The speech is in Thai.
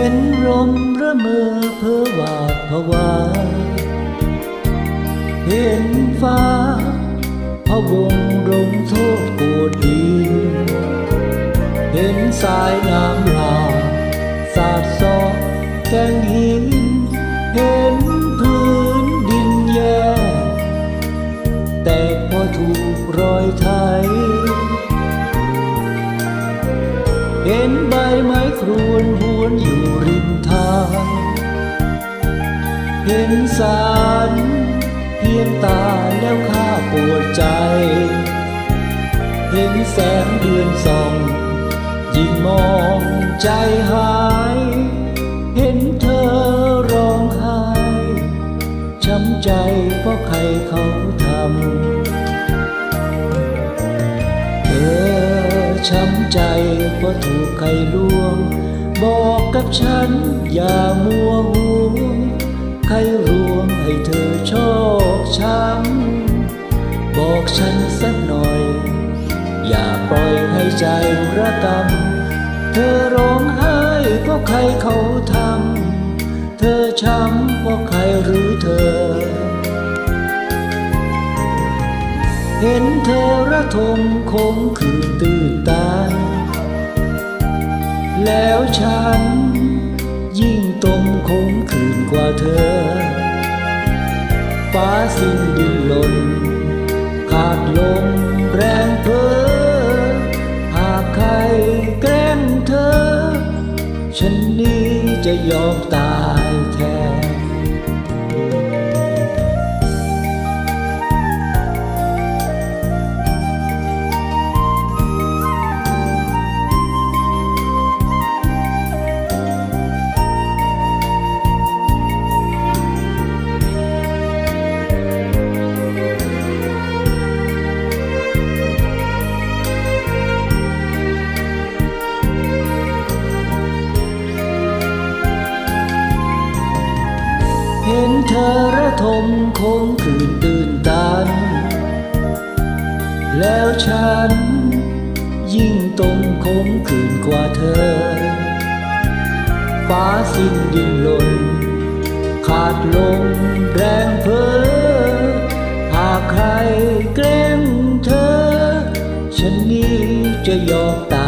ห็นลมระเมอเพ้อวาดผวา เห็นฟ้าพะวงลงโทษโกรธดินเห็นสายน้ำลาสาดซอกแกงหิน เห็นพื้นดินแย่แต่พอถูกรอยไถเห็นใบไม้ครวนหวนอยู่ เห็นสารเพียงตาแล้วข้าปวดใจ เห็นแสงเดือนส่องยิ่งมองใจหาย เห็นเธอร้องไห้ช้ำใจเพราะใครเขาทำ เธอช้ำใจเพราะถูกใครลวง บอกกับฉันอย่ามัวห่ว ฉันสักหน่อย อย่าปล่อยให้ใจระกำ เธอร้องไห้เพราะใครเขาทำ เธอช้ำเพราะใครหรือเธอ เห็นเธอระทมคงคืนตื่นตา แล้วฉัน ยิ่งตมคงคืนกว่าเธอ ฟ้าสิ้นดินหล่น ลมแรงเพ้อหากใครแกล้งเธอ ฉันนี้จะยอมตาย นเธอระทมคงคืนตื่นตัน แล้วฉัน ยิ่งตมคงคืนกว่าเธอ ฟ้าสิ้นดินลน ขาดลมแรงเพ้อหากใครแกล้งเธอ ฉันนี้จะยอมตา